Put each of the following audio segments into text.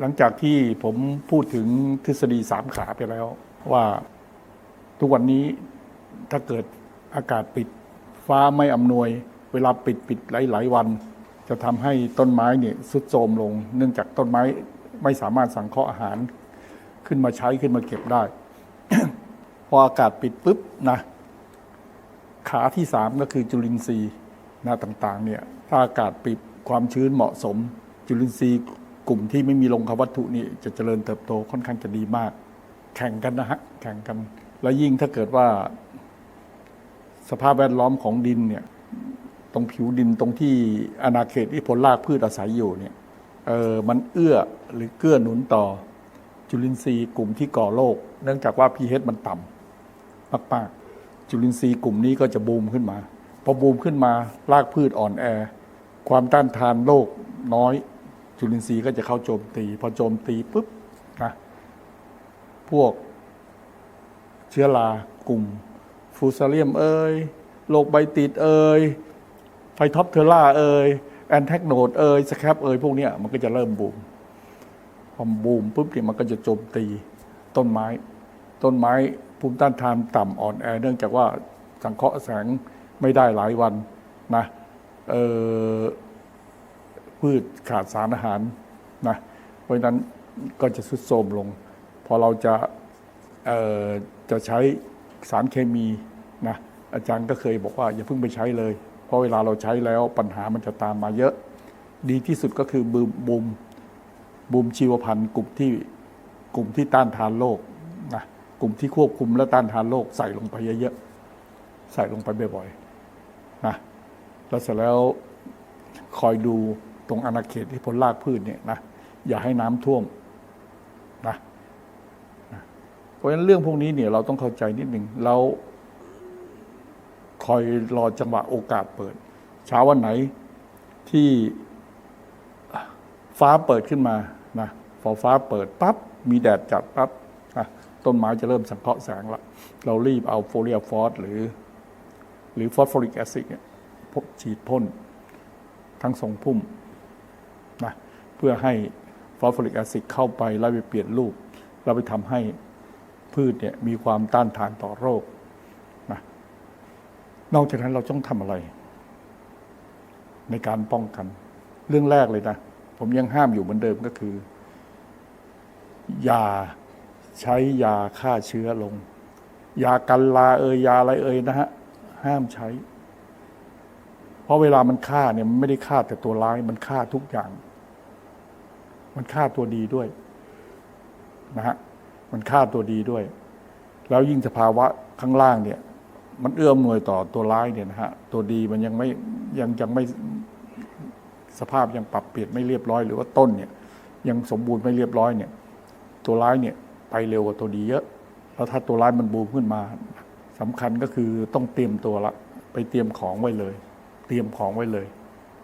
หลังจากที่ผมพูดถึงทฤษฎีสามขาไปแล้ว ว่าทุกวันนี้ถ้าเกิดอากาศปิดฟ้าไม่อำนวย เวลาปิดปิดหลาย ๆ วัน จะทำให้ต้นไม้เนี่ยสุดโทมลง เนื่องจากต้นไม้ไม่สามารถสังเคราะห์อาหาร ขึ้นมาใช้ขึ้นมาเก็บได้ พออากาศปิดปุ๊บนะขาที่สามก็คือจุลินทรีย์นะต่าง ๆ เนี่ยถ้าอากาศปิด ความชื้นเหมาะสม จุลินทรีย์กลุ่มที่ไม่มีลงควัตถุนี่จะเจริญเติบโตค่อนข้างจะดีมาก แข่งกันนะฮะแข่งกัน แล้วยิ่งถ้าเกิดว่า สภาพแวดล้อมของดินเนี่ย ตรงผิวดินตรงที่อาณาเขตที่ผลรากพืชอาศัยอยู่เนี่ยเออมันเอื้อหรือเกื้อหนุนต่อ จุลินทรีย์กลุ่มที่ก่อโรคเนื่องจากว่า pH มันต่ำมากๆจุลินทรีย์กลุ่มนี้ก็จะบูมขึ้นมาพอบูมขึ้นมารากพืชอ่อนแอ ความต้านทานโรคน้อย จุลินทรีย์ก็จะเข้าโจมตี พอโจมตีปุ๊บนะพวกเชื้อรากลุ่ม ฟูซาเลียมเอ่ยโรคใบติดเอ่ยไฟท็อปเทอร่าเอ่ยแอนแทกโนดเอ่ยสแครปเอ่ยพวกนี้มันก็จะเริ่มบูมพอบูมปุ๊บเนี่ยมันก็จะโจมตีต้นไม้ ต้นไม้ภูมิต้านทานต่ำอ่อนแอ เนื่องจากว่าสังเคราะห์แสงไม่ได้หลายวันนะ พืชขาดสารอาหารนะเพราะนั้นก็จะสุดโทรมลง พอเราจะจะใช้สารเคมีนะอาจารย์ก็เคยบอกว่าอย่าเพิ่งไปใช้เลย เพราะเวลาเราใช้แล้วปัญหามันจะตามมาเยอะ ดีที่สุดก็คือบูมบูมบูมชีวพันธุ์กลุ่มที่กลุ่มที่ต้านทานโรคนะกลุ่มที่ควบคุมและต้านทานโรคใส่ลงไปเยอะๆใส่ลงไปบ่อยๆ แล้วเสร็จแล้วคอยดูตรงอาณาเขตที่ผลรากพืชเนี่ยนะอย่าให้น้ำท่วมนะนะเพราะฉะนั้นเรื่องพวกนี้เนี่ยเราต้องเข้าใจนิดหนึ่งเราคอยรอจังหวะโอกาสเปิด เช้าวันไหนที่ฟ้าเปิดขึ้นมานะพอฟ้าเปิดปั๊บมีแดดจัดปั๊บนะต้นไม้จะเริ่มสังเคราะห์แสงละเรารีบเอาโฟเลียฟอสหรือ หรือฟอสฟอริกแอซิดเนี่ย ฉีดพ่นทั้งทรงพุ่มนะเพื่อให้ฟอสฟอริกแอซิดเข้าไปแล้วไปเปลี่ยนรูป แล้วไปทำให้พืชเนี่ยมีความต้านทานต่อโรคนะนอกจากนั้นเราต้องทำอะไร ในการป้องกัน เรื่องแรกเลยนะ ผมยังห้ามอยู่เหมือนเดิมก็คืออย่าใช้ยาฆ่าเชื้อลง ยากันลาเอยยาอะไรเอยนะฮะ ห้ามใช้ เพราะเวลามันฆ่าเนี่ยมันไม่ได้ฆ่าแต่ตัวร้าย มันฆ่าทุกอย่าง มันฆ่าตัวดีด้วยนะฮะมันฆ่าตัวดีด้วย แล้วยิ่งสภาวะข้างล่างเนี่ย มันเอื้อมหน่วยต่อตัวร้ายเนี่ยนะฮะตัวดีมันยังไม่ยังยังไม่สภาพยังปรับเปลี่ยนไม่เรียบร้อย หรือว่าต้นเนี่ยยังสมบูรณ์ไม่เรียบร้อยเนี่ย ตัวร้ายเนี่ยไปเร็วกว่าตัวดีเยอะ แล้วถ้าตัวร้ายมันบูมขึ้นมาสำคัญก็คือต้องเตรียมตัวละ ไปเตรียมของไว้เลย เตรียมของไว้เลย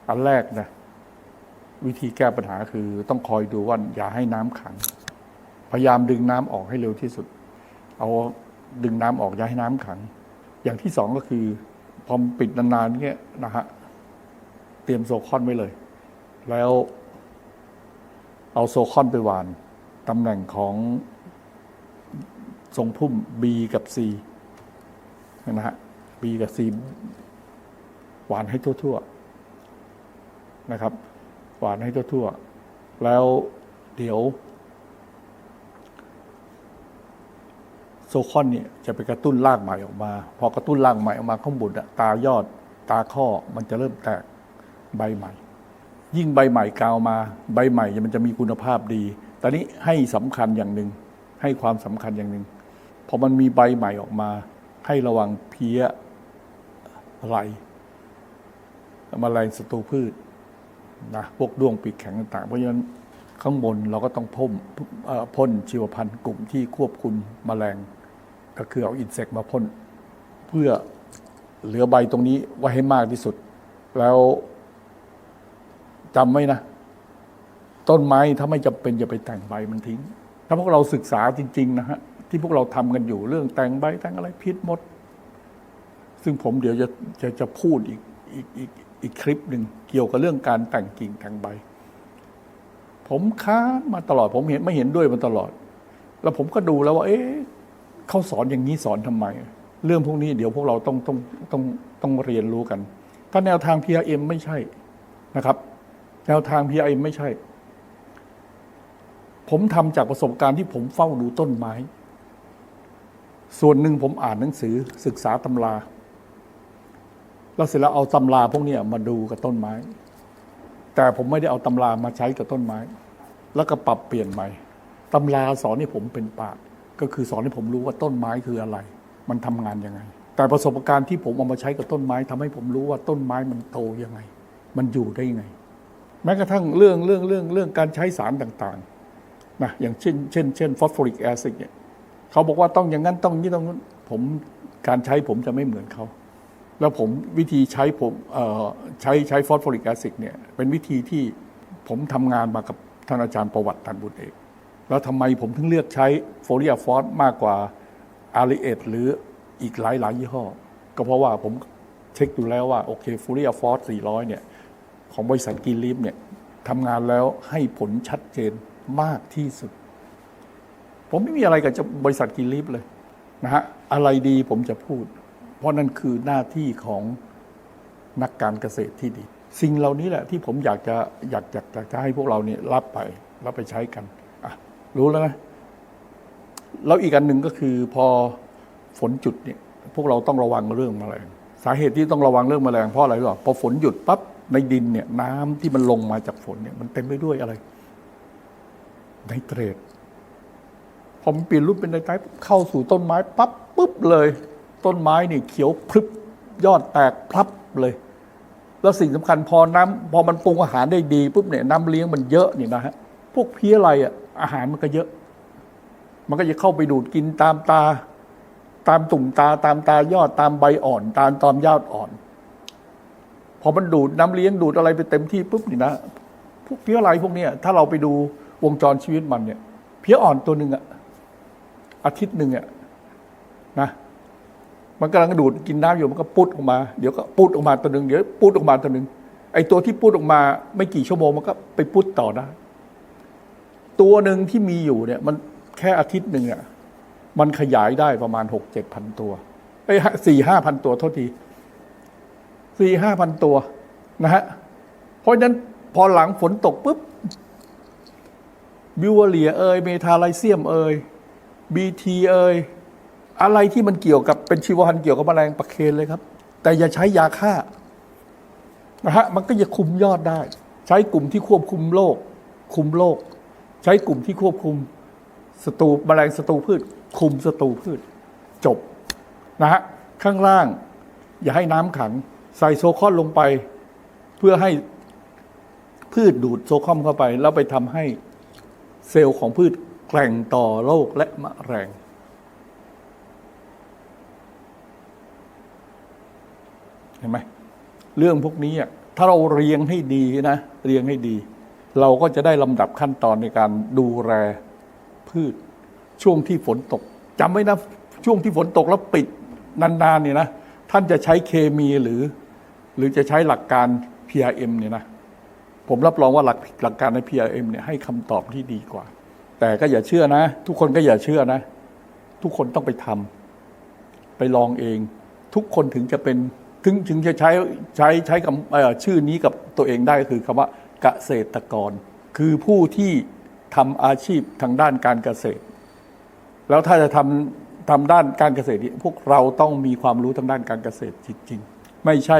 อันแรกนะวิธีแก้ปัญหาคือต้องคอยดูว่าอย่าให้น้ำขัง พยายามดึงน้ำออกให้เร็วที่สุด เอาดึงน้ำออกอย่าให้น้ำขัง อย่างที่สองก็คือพอปิดนานๆเงี้ยนะฮะเตรียมโซคอนไว้เลย แล้วเอาโซคอนไปหวานตำแหน่งของทรงพุ่ม B กับ C นะฮะ B กับ C หวานให้ทั่วๆนะครับ หวานให้ทั่วๆแล้วเดี๋ยว โซคอนเนี่ยจะไปกระตุ้นรากใหม่ออกมา พอกระตุ้นรากใหม่ออกมาข้างบนตายอดตาข้อมันจะเริ่มแตกใบใหม่ ยิ่งใบใหม่กาวมา ใบใหม่มันจะมีคุณภาพดีตอนนี้ให้สำคัญอย่างหนึ่งให้ความสำคัญอย่างหนึ่งพอมันมีใบใหม่ออกมา ให้ระวังเพี้ยไแมลงศัตรูพืชนะพวกด้วงปีกแข็งต่าง เพราะฉะนั้นข้างบนเราก็ต้องพ่นเอ่อพ่นชีวพันธุ์กลุ่มที่ควบคุมแมลง ก็คือเอาอินเสกมาพ่นเพื่อเหลือใบตรงนี้ไว้ให้มากที่สุด แล้วจำไว้นะ ต้นไม้ถ้าไม่จำเป็นอย่าไปแต่งใบมันทิ้ง ถ้าพวกเราศึกษาจริง ๆ นะฮะ ที่พวกเราทำกันอยู่เรื่องแต่งใบแต่งอะไรพิษหมด ซึ่งผมเดี๋ยวจะจะจะพูดอีกอีกอีก อีกคลิปหนึ่งเกี่ยวกับเรื่องการแต่งกิ่งแต่งใบ ผมค้านมาตลอด ผมเห็นไม่เห็นด้วยมาตลอด แล้วผมก็ดูแล้วว่า เอ๊ะเขาสอนอย่างนี้สอนทำไม เรื่องพวกนี้เดี๋ยวพวกเราต้องต้องต้องต้องเรียนรู้กันถ้าแนวทาง PRM ไม่ใช่นะครับ แนวทาง PRM ไม่ใช่ ผมทำจากประสบการณ์ที่ผมเฝ้าดูต้นไม้ ส่วนหนึ่งผมอ่านหนังสือศึกษาตำรา แล้วเสร็จแล้วเอาตำราพวกเนี้ยมาดูกับต้นไม้ แต่ผมไม่ได้เอาตำรามาใช้กับต้นไม้ แล้วก็ปรับเปลี่ยนใหม่ตำราสอนให้ผมเป็นปราชญ์ก็คือสอนให้ผมรู้ว่าต้นไม้คืออะไร มันทำงานยังไง แต่ประสบการณ์ที่ผมเอามาใช้กับต้นไม้ทำให้ผมรู้ว่าต้นไม้มันโตยังไง มันอยู่ได้ยังไง แม้กระทั่งเรื่องเรื่องเรื่องเรื่องการใช้สารต่างๆนะอย่างเช่น เช่นเช่นฟอสฟอริกแอซิดเนี่ยเขาบอกว่าต้องอย่างนั้นต้องนี้ต้องนั้นผมการใช้ผมจะไม่เหมือนเขา แล้วผมวิธีใช้ผมใช้ใช้ฟอสฟอริกแอซิดเนี่ยเป็นวิธีที่ผมทำงานมากับท่านอาจารย์ประวัติตันบุตรเอก แล้วทำไมผมถึงเลือกใช้โฟลิอาฟอสมากกว่าอาริเอตหรืออีกหลายหลายยี่ห้อ ก็เพราะว่าผมเช็คดูแล้วว่า โอเคโฟลิอาฟอส400 เนี่ย ของบริษัทกินลิฟเนี่ยทำงานแล้วให้ผลชัดเจนมากที่สุด ผมไม่มีอะไรกับบริษัทกินลิฟเลยนะฮะอะไรดีผมจะพูด ราะนั่นคือหน้าที่ของนักการเกษตรที่ดี สิ่งเหล่านี้แหละที่ผมอยากจะอยากอยากอยากจะให้พวกเราเนี่ยรับไปรับไปใช้กันอะรู้แล้วนะแล้วอีกอันหนึ่งก็คือพอฝนจุดเนี่ย พวกเราต้องระวังเรื่องแมลง สาเหตุที่ต้องระวังเรื่องแมลงเพราะอะไรหรอพอฝนหยุดปั๊บในดินเนี่ยน้ำที่มันลงมาจากฝนเนี่ย มันเต็มไปด้วยอะไรไนเตรตพอมันเปลี่ยนรูปเป็นไนเตรตเข้าสู่ต้นไม้ปั๊บปุ๊บเลย ต้นไม้นี่เขียวพรึบยอดแตกพลับเลย แล้วสิ่งสำคัญพอน้ำพอมันปรุงอาหารได้ดีปุ๊บเนี่ยน้ำเลี้ยงมันเยอะนี่นะฮะพวกเพี้ยอะไรอะอาหารมันก็เยอะ มันก็จะเข้าไปดูดกินตามตา ตามตุ่มตาตามตายอดตามใบอ่อน ตามตอมยอดอ่อน พอมันดูดน้ำเลี้ยงดูดอะไรไปเต็มที่ปุ๊บนี่นะพวกเพี้ยอะไรพวกเนี้ยถ้าเราไปดูวงจรชีวิตมันเนี่ย เพี้ยอ่อนตัวหนึ่งอะอาทิตย์หนึ่งอะนะ มันกำลังดูดกินน้ำอยู่มันก็ปุดออกมาเดี๋ยวก็ปุดออกมาตัวหนึ่งเดี๋ยวปุดออกมาตัวหนึ่งไอ้ตัวที่ปุดออกมา ไม่กี่ชั่วโมงมันก็ไปปุดต่อได้ตัวหนึ่งที่มีอยู่เนี่ย มันแค่อาทิตย์หนึ่งอะมันขยายได้ประมาณหกเจ็ดพันตัวไอ้สี่ห้าพันตัวโทษทีสี่ห้าพันตัวนะฮะเพราะฉะนั้นพอหลังฝนตกปุ๊บบิวเลียเอยเมทาไลเซียมเอยบีทีเอย อะไรที่มันเกี่ยวกับเป็นชีวพันธุ์เกี่ยวกับแมลงประเคนเลยครับ แต่อย่าใช้ยาฆ่านะฮะมันก็จะคุมยอดได้ ใช้กลุ่มที่ควบคุมโรคคุมโรคใช้กลุ่มที่ควบคุมศัตรูแมลงศัตรูพืช คุมศัตรูพืช จบนะฮะข้างล่าง อย่าให้น้ำขัง ใส่โซคอนลงไป เพื่อให้พืชดูดโซคอมเข้าไป แล้วไปทำให้เซลล์ของพืชแกร่งต่อโรคและมะแรง ห็นไหมเรื่องพวกนี้อะถ้าเราเรียงให้ดีนะเรียงให้ดี เราก็จะได้ลำดับขั้นตอนในการดูแลพืช ช่วงที่ฝนตกจำไว้นะช่วงที่ฝนตกแล้วปิดนานๆเนี่ยนะท่านจะใช้เคมีหรือ หรือจะใช้หลักการ PRM เนี่ยนะผมรับรองว่าหลักหลักการใน PRM เนี่ยให้คำตอบที่ดีกว่า แต่ก็อย่าเชื่อนะ ทุกคนก็อย่าเชื่อนะ ทุกคนต้องไปทำไปลองเอง ทุกคนถึงจะเป็น ถึงถึงจะใช้ใช้ใช้คำชื่อนี้กับตัวเองได้ก็คือคำว่าเกษตรกร คือผู้ที่ทำอาชีพทางด้านการเกษตร แล้วถ้าจะทำทำด้านการเกษตรนี่พวกเราต้องมีความรู้ทางด้านการเกษตรจริงๆ ไม่ใช่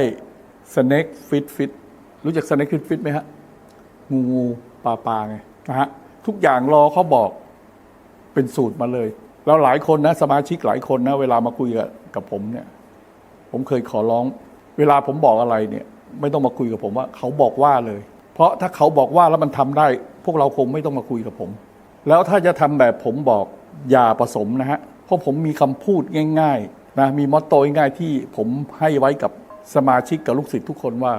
snake fit fit รู้จัก snake fit fit ไหมฮะ งูงูปลาปลาไงนะฮะทุกอย่างรอเขาบอกเป็นสูตรมาเลย แล้วหลายคนนะ สมาชิกหลายคนนะ เวลามาคุยกับผมเนี่ย ผมเคยขอร้อง เวลาผมบอกอะไรเนี่ยไม่ต้องมาคุยกับผมว่า เขาบอกว่าเลย เพราะถ้าเขาบอกว่าแล้วมันทำได้ พวกเราคงไม่ต้องมาคุยกับผม แล้วถ้าจะทำแบบผมบอกอย่าผสมนะฮะเพราะผมมีคำพูดง่ายๆนะมีมอตโต้ง่ายๆที่ผมให้ไว้กับสมาชิกกับลูกศิษย์ทุกคนว่า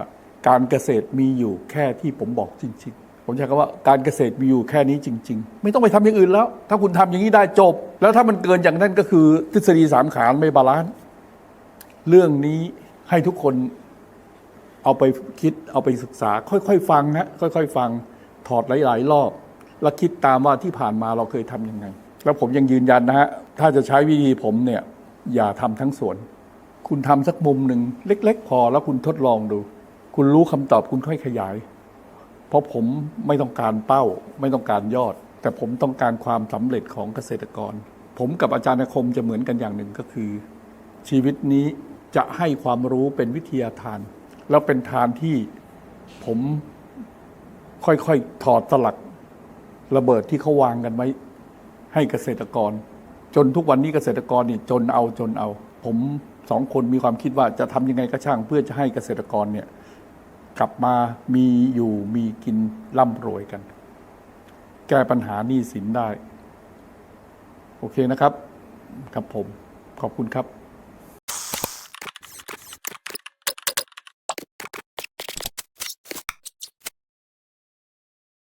การเกษตรมีอยู่แค่ที่ผมบอกจริงๆ ผมใช้คำว่าการเกษตรมีอยู่แค่นี้จริง ๆ ไม่ต้องไปทำอย่างอื่นแล้ว ถ้าคุณทำอย่างนี้ได้จบ แล้วถ้ามันเกินอย่างนั้นก็คือทฤษฎีสามขาไม่บาลานซ์ เรื่องนี้ให้ทุกคนเอาไปคิดเอาไปศึกษา ค่อยๆฟังนะค่อย ๆ ฟังถอดหลาย ๆ รอบ แล้วคิดตามว่าที่ผ่านมาเราเคยทำยังไง แล้วผมยังยืนยันนะฮะถ้าจะใช้วิธีผมเนี่ย อย่าทำทั้งสวน คุณทำสักมุมหนึ่งเล็ก ๆ พอแล้วคุณทดลองดู คุณรู้คำตอบคุณค่อยขยาย เพราะผมไม่ต้องการเป้า ไม่ต้องการยอด แต่ผมต้องการความสำเร็จของเกษตรกร ผมกับอาจารย์คมจะเหมือนกันอย่างหนึ่งก็คือ ชีวิตนี้ จะให้ความรู้เป็นวิทยาทาน แล้วเป็นทานที่ผมค่อยๆถอดสลักระเบิดที่เขาวางกันไว้ให้เกษตรกร จนทุกวันนี้เกษตรกรนี่จนเอาจนเอา ผมสองคนมีความคิดว่าจะทำยังไงก็ช่าง เพื่อจะให้เกษตรกรเนี่ยกลับมามีอยู่มีกินร่ำรวยกัน แก้ปัญหาหนี้สินได้ โอเคนะครับ ครับผม ขอบคุณครับ